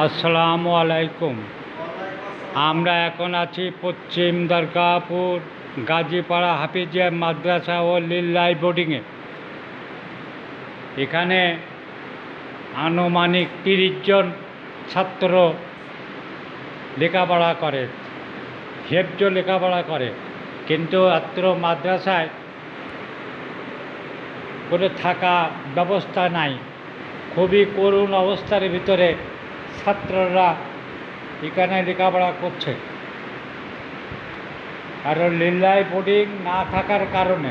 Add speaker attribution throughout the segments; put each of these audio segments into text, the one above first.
Speaker 1: আসসালামু আলাইকুম। আমরা এখন আছি পশ্চিম দরগাপুর, গাজীপাড়া হাফিজিয়া মাদ্রাসা ও লিল্লাই বোর্ডিংয়ে এখানে আনুমানিক তিরিশ জন ছাত্র লেখাপড়া করে, হেফজ লেখাপড়া করে, কিন্তু আত্র মাদ্রাসায় কোনো থাকা ব্যবস্থা নাই। খুবই করুণ অবস্থার ভিতরে ছাত্ররা এখানে লেখাপড়া করছে। কারণ লিল্লাই বোর্ডিং না থাকার কারণে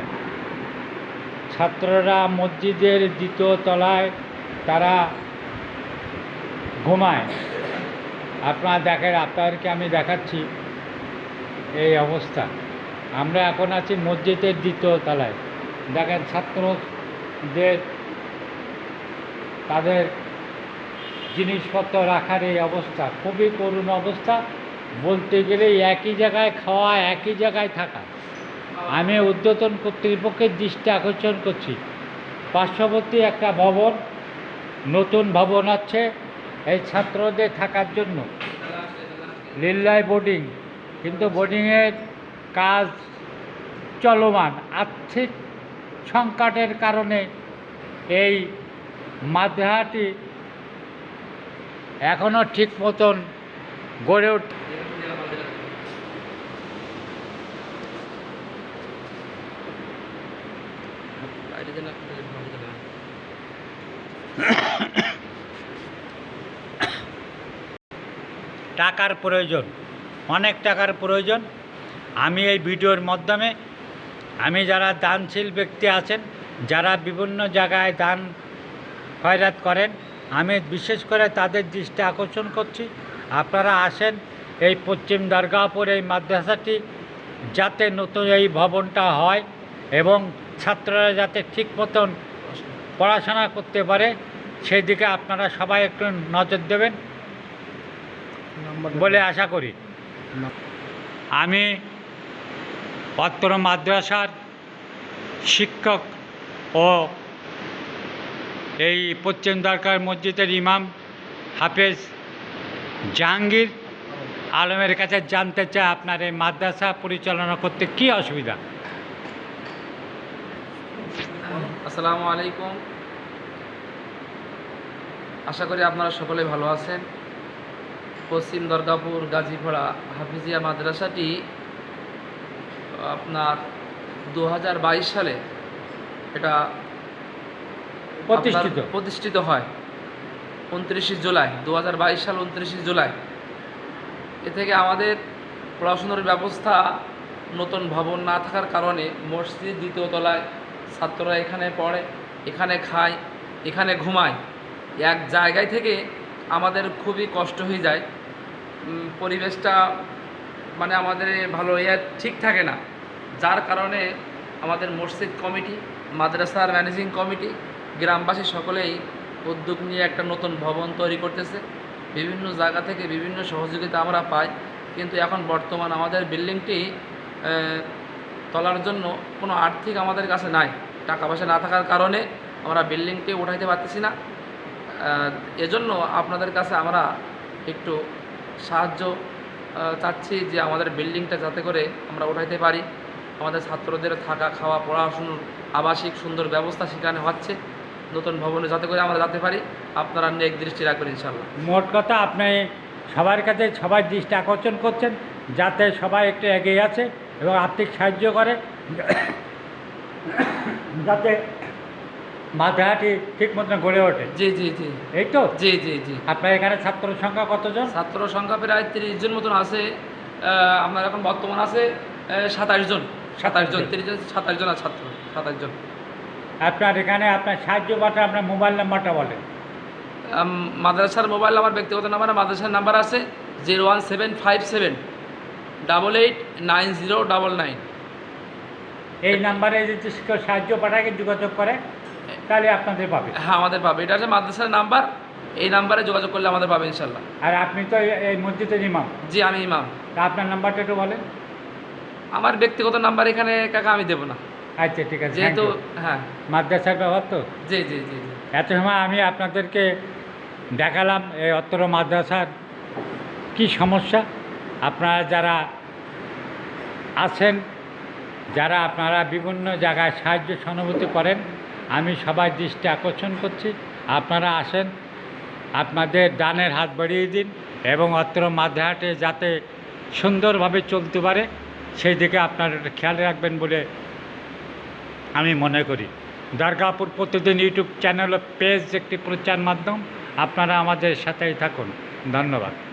Speaker 1: ছাত্ররা মসজিদের দ্বিতীয় তলায় তারা ঘুমায়। আপনারা দেখেন, আপনাদেরকে আমি দেখাচ্ছি এই অবস্থা। আমরা এখন আছি মসজিদের দ্বিতীয় তলায়। দেখেন ছাত্রদের তাদের জিনিসপত্র রাখার এই অবস্থা, খুবই করুণ অবস্থা। বলতে গেলে একই জায়গায় খাওয়া, একই জায়গায় থাকা। আমি উদ্যতন কর্তৃপক্ষের দৃষ্টি আকর্ষণ করছি। পার্শ্ববর্তী একটা ভবন, নতুন ভবন আছে এই ছাত্রদের থাকার জন্য। লিল্লাই বোর্ডিং, কিন্তু বোর্ডিংয়ের কাজ চলমান। আর্থিক সংকটের কারণে এই মাদ্রাসাটি এখনও ঠিক মতন গড়ে উঠ টাকার প্রয়োজন, অনেক টাকার প্রয়োজন। আমি এই ভিডিওর মাধ্যমে, আমি যারা দানশীল ব্যক্তি আছেন, যারা বিভিন্ন জায়গায় দান খয়রাত করেন আমি বিশেষ করে তাদের দৃষ্টি আকর্ষণ করছি। আপনারা আসেন এই পশ্চিম দরগাপুর এই মাদ্রাসাটি যাতে নতুন এই ভবনটা হয় এবং ছাত্ররা যাতে ঠিক মতন পড়াশোনা করতে পারে সেই দিকে আপনারা সবাই একটু নজর দেবেন বলে আশা করি। আমি অত্র মাদ্রাসার শিক্ষক ও এই পশ্চিম দরকার মসজিদের ইমাম হাফেজ জাহাঙ্গীর আলমের কাছে জানতে চাই আপনার এই মাদ্রাসা পরিচালনা করতে কী অসুবিধা?
Speaker 2: আসসালামু আলাইকুম। আশা করি আপনারা সকলে ভালো আছেন। পশ্চিম দরগাপুর গাজীপাড়া হাফিজিয়া মাদ্রাসাটি আপনার দু হাজার বাইশ সালে এটা
Speaker 1: প্রতিষ্ঠিত।
Speaker 2: প্রতিষ্ঠিত হয় উনত্রিশে জুলাই দু হাজার বাইশ সাল উনত্রিশে জুলাই। এ থেকে আমাদের পড়াশুনোর ব্যবস্থা নতুন ভবন না থাকার কারণে মসজিদ দ্বিতীয় তলায় ছাত্ররা এখানে পড়ে, এখানে খায়, এখানে ঘুমায়। এক জায়গায় থেকে আমাদের খুবই কষ্ট হয়ে যায়। পরিবেশটা মানে আমাদের ভালো ইয়ে ঠিক থাকে না। যার কারণে আমাদের মসজিদ কমিটি, মাদ্রাসার ম্যানেজিং কমিটি গ্রামবাসী সকলেই উদ্যোগ নিয়ে একটা নতুন ভবন তৈরি করতেছে। বিভিন্ন জায়গা থেকে বিভিন্ন সহযোগিতা আমরা পাই। কিন্তু এখন বর্তমান আমাদের বিল্ডিংটি তলার জন্য কোনো আর্থিক আমাদের কাছে নাই। টাকা পয়সা না থাকার কারণে আমরা বিল্ডিংটি উঠাইতে পারতেছি না। এজন্য আপনাদের কাছে আমরা একটু সাহায্য চাচ্ছি যে আমাদের বিল্ডিংটা যাতে করে আমরা উঠাইতে পারি। আমাদের ছাত্রদের থাকা, খাওয়া, পড়াশুনোর আবাসিক সুন্দর ব্যবস্থা সেখানে হচ্ছে। নতুন ভবনে যাতে করে আমরা যেতে পারি আপনারা নেক দৃষ্টি রাখবেন ইনশাল্লাহ
Speaker 1: মোট কথা আপনি সবার কাছে সবাই দৃষ্টি আকর্ষণ করছেন যাতে সবাই একটু এগিয়ে আছে এবং আর্থিক সাহায্য করে যাতে মাথাটি ঠিক মতন গড়ে ওঠে।
Speaker 2: জি জি জি।
Speaker 1: এই তো?
Speaker 2: জি জি জি।
Speaker 1: আপনার এখানে ছাত্র সংখ্যা কতজন?
Speaker 2: ছাত্র সংখ্যা প্রায় তিরিশ জন মতন আছে আপনার এখন বর্তমান আছে সাতাশ জন। সাতাশ জন তিরিশ জন সাতাশ জন আর ছাত্র সাতাশ জন।
Speaker 1: আপনার এখানে আপনার সাহায্য পাঠা আপনার মোবাইল নাম্বারটা বলেন।
Speaker 2: মাদ্রাসার মোবাইল আমার ব্যক্তিগত নাম্বার মাদ্রাসার নাম্বার আছে zero one seven five seven double eight nine zero double nine.
Speaker 1: এই নাম্বারে যদি কেউ সাহায্য পাঠাকে যোগাযোগ করে তাহলে আপনাদের পাবে।
Speaker 2: হ্যাঁ আমাদের পাবে। এটা হচ্ছে মাদ্রাসার নাম্বার। এই নাম্বারে যোগাযোগ করলে আমাদের পাবে ইনশাল্লাহ
Speaker 1: আর আপনি তো এই- মসজিদের ইমাম।
Speaker 2: জি আমি ইমাম।
Speaker 1: আপনার নাম্বারটা একটু বলেন।
Speaker 2: আমার ব্যক্তিগত নাম্বার এখানে কাকা আমি দেবো না।
Speaker 1: আচ্ছা ঠিক আছে
Speaker 2: যেহেতু হ্যাঁ।
Speaker 1: মাদ্রাসার ব্যাপার তো?
Speaker 2: জি জি জি
Speaker 1: এত সময় আমি আপনাদেরকে দেখালাম এই অত্র মাদ্রাসার কি সমস্যা? আপনারা যারা আছেন যারা আপনারা বিভিন্ন জায়গায় সাহায্য সহানুভূতি করেন আমি সবাই দৃষ্টি আকর্ষণ করছি। আপনারা আসেন আপনাদের দানের হাত বাড়িয়ে দিন এবং অত্র মাদ্রাহাটে যাতে সুন্দরভাবে চলতে পারে সেই দিকে আপনারা খেয়াল রাখবেন বলে আমি মনে করি। দুর্গাপুর প্রতিদিন ইউটিউব চ্যানেল পেজ একটি প্রচার মাধ্যম। আপনারা আমাদের সাথেই থাকুন। ধন্যবাদ।